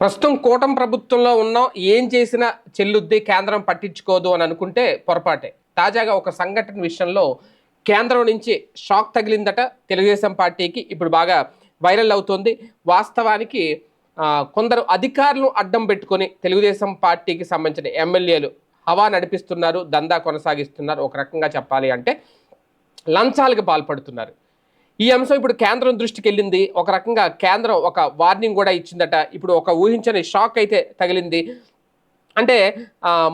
ప్రస్తుతం కూటమి ప్రభుత్వంలో ఉన్నాం. ఏం చేసినా చెల్లుద్ది కేంద్రం పట్టించుకోదు అని అనుకుంటే పొరపాటే. తాజాగా ఒక సంఘటన విషయంలో కేంద్రం నుంచి షాక్ తగిలిందట. తెలుగుదేశం పార్టీకి ఇప్పుడు బాగా వైరల్ అవుతుంది. వాస్తవానికి కొందరు అధికారులను అడ్డం పెట్టుకొని తెలుగుదేశం పార్టీకి సంబంధించిన ఎమ్మెల్యేలు హవా నడిపిస్తున్నారు దందా కొనసాగిస్తున్నారు. ఒక రకంగా చెప్పాలి అంటే లంచాలకు పాల్పడుతున్నారు. ఈ అంశం ఇప్పుడు కేంద్రం దృష్టికి వెళ్ళింది ఒక రకంగా కేంద్రం ఒక వార్నింగ్ కూడా ఇచ్చిందట. ఇప్పుడు ఒక ఊహించని షాక్ అయితే తగిలింది. అంటే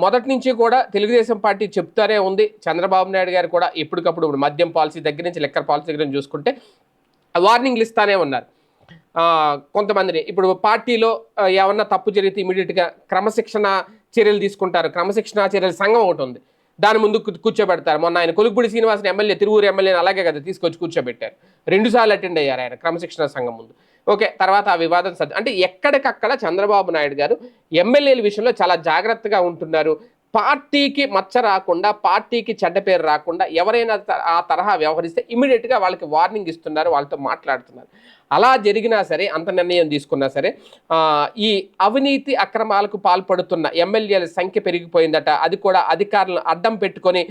మొదటి నుంచి కూడా తెలుగుదేశం పార్టీ చెప్తారే ఉంది. చంద్రబాబు నాయుడు గారు కూడా ఎప్పటికప్పుడు మద్యం పాలసీ దగ్గర నుంచి లెక్కర్ పాలసీ దగ్గర నుంచి చూసుకుంటే వార్నింగ్లు ఇస్తానే ఉన్నారు. కొంతమందిని. ఇప్పుడు పార్టీలో ఏమన్నా తప్పు జరిగితే ఇమీడియట్గా క్రమశిక్షణ చర్యలు తీసుకుంటారు. క్రమశిక్షణ చర్యల సంఘం ఒకటి ఉంది. దాని ముందు కూర్చోబెడతారు. మొన్న ఆయన కొలుగుపూడి శ్రీనివాసన్ ఎమ్మెల్యే తిరువురు ఎమ్మెల్యేని అలాగే కదా తీసుకొచ్చి కూర్చోబెట్టారు. రెండుసార్లు అటెండ్ అయ్యారు ఆయన క్రమశిక్షణ సంఘం ముందు. ఓకే తర్వాత ఆ వివాదం సర్దు అంటే ఎక్కడికక్కడ చంద్రబాబు నాయుడు గారు ఎమ్మెల్యేల విషయంలో చాలా జాగ్రత్తగా ఉంటున్నారు. పార్టీకి మచ్చ రాకుండా పార్టీకి చెడ్డ పేరు రాకుండా ఎవరైనా ఆ తరహా వ్యవహరిస్తే ఇమీడియట్గా వాళ్ళకి వార్నింగ్ ఇస్తున్నారు వాళ్ళతో మాట్లాడుతున్నారు. అలా జరిగినా సరే అంత నిర్ణయం తీసుకున్నా సరే ఈ అవినీతి అక్రమాలకు పాల్పడుతున్న ఎమ్మెల్యేల సంఖ్య పెరిగిపోయిందట. అది కూడా అధికారులను అడ్డం పెట్టుకొని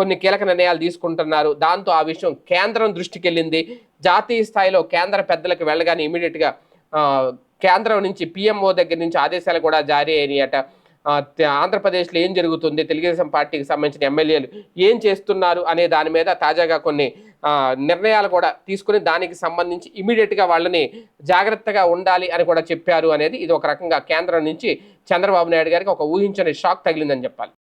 కొన్ని కీలక నిర్ణయాలు తీసుకుంటున్నారు. దాంతో ఆ విషయం కేంద్రం దృష్టికి వెళ్ళింది జాతీయ స్థాయిలో కేంద్ర పెద్దలకు వెళ్ళగానే ఇమీడియట్గా కేంద్రం నుంచి పిఎంఓ దగ్గర నుంచి ఆదేశాలు కూడా జారీ అయినాయట. ఆంధ్రప్రదేశ్లో ఏం జరుగుతుంది? తెలుగుదేశం పార్టీకి సంబంధించిన ఎమ్మెల్యేలు ఏం చేస్తున్నారు అనే దాని మీద తాజాగా కొన్ని నిర్ణయాలు కూడా తీసుకుని దానికి సంబంధించి ఇమీడియట్గా వాళ్ళని జాగ్రత్తగా ఉండాలి అని కూడా చెప్పారు అనేది ఇది ఒక రకంగా కేంద్రం నుంచి చంద్రబాబు నాయుడు గారికి ఒక ఊహించని షాక్ తగిలిందని చెప్పాలి.